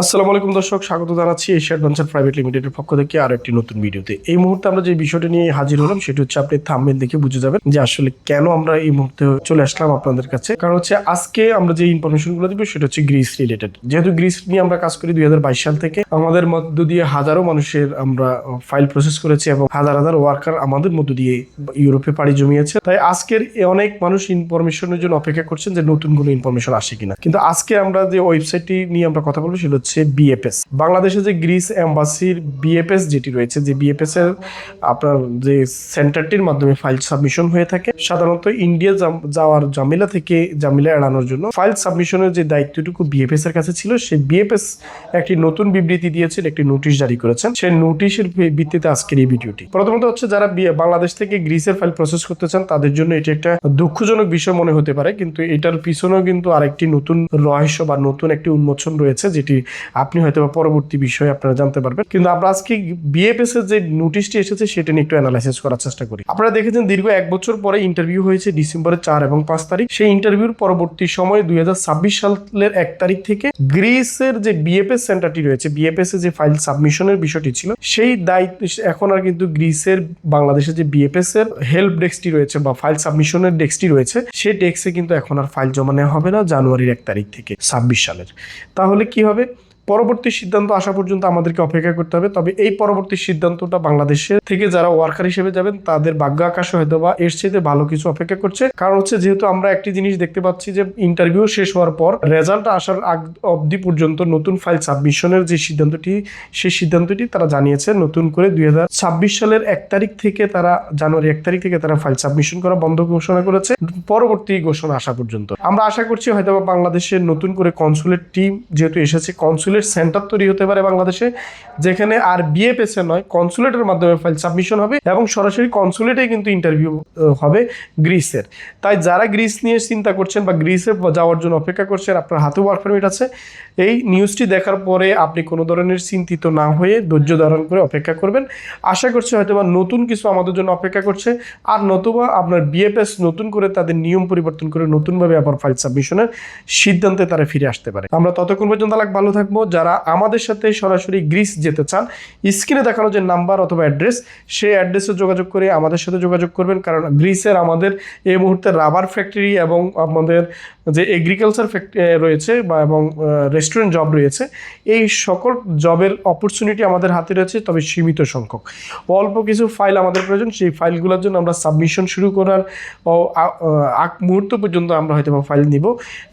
আসসালামু আলাইকুম দর্শক, স্বাগত জানাচ্ছি এশিয়া অ্যাডভেঞ্চার প্রাইভেট লিমিটেডের পক্ষ থেকে আরও একটি নতুন ভিডিওতে। এই মুহূর্তে আমরা যে বিষয়টা নিয়ে হাজির হলাম, সেটা হচ্ছে আপনি থাম্বনেল দেখে বুঝে যাবেন যে আসলে কেন আমরা এই মুহূর্তে চলে আসলাম আপনাদের কাছে। কারণ হচ্ছে আজকে আমরা যে ইনফরমেশনগুলো দিব, সেটা হচ্ছে গ্রিস রিলেটেড যেহেতু গ্রিস নিয়ে আমরা কাজ করি দুই হাজার বাইশ সাল থেকে, আমাদের মধ্য দিয়ে হাজারো মানুষের আমরা ফাইল প্রসেস করেছি এবং হাজার হাজার ওয়ার্কার আমাদের মধ্য দিয়ে ইউরোপে পাড়ি জমিয়েছে। তাই আজকের অনেক মানুষ ইনফরমেশনের জন্য অপেক্ষা করছেন যে নতুন কোনো ইনফরমেশন আসে কিনা। কিন্তু আজকে আমরা যে ওয়েবসাইটটি নিয়ে আমরা কথা বলব, সেটা হচ্ছে বিএফএস বাংলাদেশে যে গ্রিস এম্বাসির বিএফএস যেটি রয়েছে, যে বিএফএস এর আপনার যে সেন্টারটির মাধ্যমে ফাইল সাবমিশন হয়ে থাকে, সাধারণত ইন্ডিয়া যাওয়ার জামিলা থেকে জামিলা এড়ানোর জন্য ফাইল সাবমিশনের যে দায়িত্বটুকু বিএফএস এর কাছে ছিল সেই বিএফএস একটি নতুন বিবৃতি দিয়েছেন, একটি নোটিশ জারি করেছেন। সেই নোটিশের ভিত্তিতে আজকের এই ভিডিওটি। প্রথমত হচ্ছে, যারা বাংলাদেশ থেকে গ্রিসের ফাইল প্রসেস করতে চান, তাদের জন্য এটি একটা দুঃখজনক বিষয় মনে হতে পারে, কিন্তু এটার পিছনেও কিন্তু আরেকটি নতুন রহস্য বা নতুন একটি উন্মোচন রয়েছে, যেটি আপনি হয়তো পরবর্তী বিষয়ে আপনারা জানতে পারবেন। কিন্তু আমরা আজকে বিএফএস এর যে নোটিশটি এসেছে, সেটা নিয়ে একটু অ্যানালাইসিস করার চেষ্টা করি। আপনারা দেখেছেন দীর্ঘ এক বছর পরে ইন্টারভিউ হয়েছে ডিসেম্বরের চার এবং পাঁচ তারিখ। সেই ইন্টারভিউর পরবর্তী সময় দুই সালের এক তারিখ থেকে গ্রিসের যে বিএফএস সেন্টারটি রয়েছে বিএফএস এর যে ফাইল সাবমিশনের বিষয়টি ছিল, সেই দায়িত্ব, এখন আর কিন্তু গ্রিসের বাংলাদেশের যে বিএফএস এর হেল্প ডেস্কটি রয়েছে বা ফাইল সাবমিশনের ডেস্কটি রয়েছে সেই ডেস্কে কিন্তু এখন আর ফাইল জমা নেওয়া হবে না জানুয়ারির এক তারিখ থেকে ছাব্বিশ সালের। তাহলে কি হবে? পরবর্তী সিদ্ধান্ত আসা পর্যন্ত আমাদেরকে অপেক্ষা করতে হবে। তবে এই পরবর্তী সিদ্ধান্তটা বাংলাদেশের থেকে যারা ওয়ার্কার হিসেবে যাবেন, তাদের ভাগ্য আকাশে হয়তো বা এর চেয়ে ভালো কিছু অপেক্ষা করছে। কারণ হচ্ছে যেহেতু আমরা একটি জিনিস দেখতে পাচ্ছি যে ইন্টারভিউ শেষ হওয়ার পর রেজাল্ট আসার আগ অবধি পর্যন্ত নতুন ফাইল সাবমিশনের যে সিদ্ধান্তটি, সেই সিদ্ধান্তটি তারা জানিয়েছে নতুন করে দুই হাজার ছাব্বিশ সালের এক তারিখ থেকে তারা, জানুয়ারি এক তারিখ থেকে তারা ফাইল সাবমিশন করা বন্ধ ঘোষণা করেছে। পরবর্তী ঘোষণা আসা পর্যন্ত। আমরা আশা করছি হয়তো বাংলাদেশের নতুন করে কনসুলেট টিম যেহেতু এসেছে কনসুলেট সেন্টার তৈরি হতে পারে বাংলাদেশে, যেখানে আর বিএফএস নয় কনসুলেটের মাধ্যমে ফাইল সাবমিশন হবে এবং সরাসরি কনসুলেটে কিন্তু ইন্টারভিউ হবে গ্রিসের। তাই যারা গ্রিস নিয়ে চিন্তা করছেন বা গ্রিসে যাওয়ার জন্য অপেক্ষা করছেন, আপনার হাতে ওয়ার্ক পারমিট আছে। এই নিউজটি দেখার পরে আপনি কোনো ধরনের চিন্তিত না হয়ে ধৈর্য ধারণ করে অপেক্ষা করবেন। আশা করছি হয়তো বা নতুন কিছু আমাদের জন্য অপেক্ষা করছে। আর নতুবা আপনার বিএফএস নতুন করে তাদের নিয়ম পরিবর্তন করে নতুনভাবে আবার ফাইল সাবমিশনের সিদ্ধান্তে তারা ফিরে আসতে পারে। আমরা ততক্ষণ পর্যন্ত লাগ ভালো থাকব। যারা আমাদের সাথে সরাসরি গ্রিস যেতে চান, স্ক্রিনে দেখানো যে নাম্বার অথবা অ্যাড্রেস, সেই অ্যাড্রেসে যোগাযোগ করে আমাদের সাথে যোগাযোগ করবেন। কারণ গ্রিসের আমাদের এই মুহূর্তে রাবার ফ্যাক্টরি এবং আমাদের যে এগ্রিকালচার রয়েছে বা এবং রেস্টুরেন্ট জব রয়েছে, এই সকল জবের অপরচুনিটি আমাদের হাতে রয়েছে, তবে সীমিত সংখ্যক। অল্প কিছু ফাইল আমাদের প্রয়োজন, সেই ফাইলগুলোর জন্য আমরা সাবমিশন শুরু করার আগ মুহূর্ত পর্যন্ত আমরা হয়তো ফাইল নিব।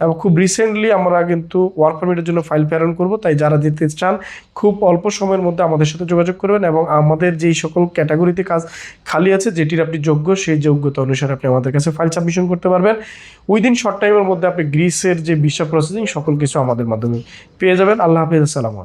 এবং খুব রিসেন্টলি আমরা কিন্তু ওয়ার্ক পারমিটের জন্য ফাইল প্রেরণ করব, তাই যারা যেতে চান, খুব অল্প সময়ের মধ্যে আমাদের সাথে যোগাযোগ করবেন এবং আমাদের যেই সকল ক্যাটাগরিতে কাজ খালি আছে, যেটির আপনি যোগ্য, সেই যোগ্যতা অনুসারে আপনি আমাদের কাছে ফাইল সাবমিশন করতে পারবেন। উইদিন শর্ট টাইমের মধ্যে আপনি গ্রিসের যে বিশ্ব প্রসেসিং সকল কিছু আমাদের মাধ্যমে পেয়ে যাবেন। আল্লাহ হাফিজ আসসালামু